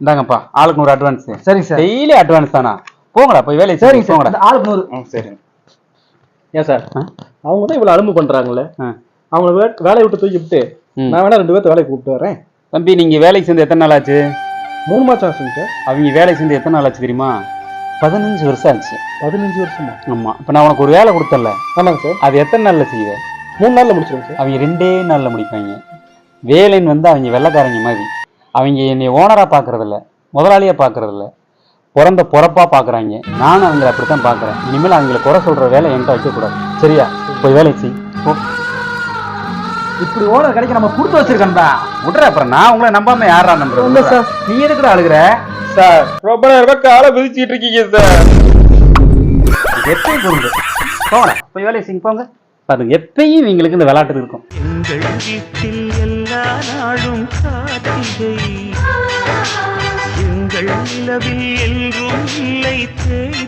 இந்தாங்கப்பா ஆளுக்கு நூறு அட்வான்ஸ் சரிங்க சார். டெய்லி அட்வான்ஸ் தானா? போங்கடா போய் வேலையை சரிங்க சார் போங்கடா. ஆளுக்கு நூறு. சரி ஏன் சார்? அவங்க தான் இவ்வளவு அலும்பு பண்றாங்களே. ஆ. அவங்க வே- வேலையை விட்டு தூக்கி விட்டு. நான் வேணா ரெண்டு பேர்த்த வேலைக்கு கூப்பிட்டு வரேன். தம்பி நீங்க வேலைக்கு சேர்ந்து எத்தனை நாள் ஆச்சு? மூணு மாசம் ஆச்சுங்க சார். அவங்க வேலைக்கு சேர்ந்து எத்தனை நாள் ஆச்சு தெரியுமா? பதினஞ்சு வருஷம் ஆச்சு. பதினஞ்சு வருஷமா? ஆமா. இப்ப நான் உனக்கு ஒரு வேலை கொடுத்தல ஆமாங்க சார். அது எத்தனை நாள்ல செய்வேன் மூணு நாள்ல முடிச்சிருங்க சார். அவங்க ரெண்டே நாள்ல முடிப்பாங்க. வேலைன்னு வந்து அவங்க வெள்ளைக்காரங்க மாதிரி. அவங்க என்னை ஓனரா பாக்குறது இல்ல முதலாளியா பாக்குறது இல்ல பிறந்த பொறப்பா பாக்குறாங்க நானும் அவங்கள அப்படித்தான் பாக்குறேன் இனிமேல் அவங்கள குறை சொல்ற வேலை என்கிட்ட வைக்க கூடாது சரியா? போய் வேலை செய். இப்படி ஓனர் கிடைக்க நம்ம கொடுத்து வச்சிருக்கோம்டா. விட்ற அப்புறம் நான் உங்களை நம்பாம யாரா இல்ல நம்புறேன் சார். நீ எதுக்குடா அழுகுற? சார் ரொம்ப நேரம் காலை விதிச்சிட்டு இருக்கீங்க சார் எப்பயும் போங்க போங்கடா போய் வேலையை செய்யுங்க போங்க. பாருங்க எப்பயும் இவங்களுக்கு இந்த விளையாட்டு இருக்கும். எங்கள் வீட்டில் எல்லா நாளும் காத்திரை எங்கள் நிலவில் என்றும் இல்லை தேவை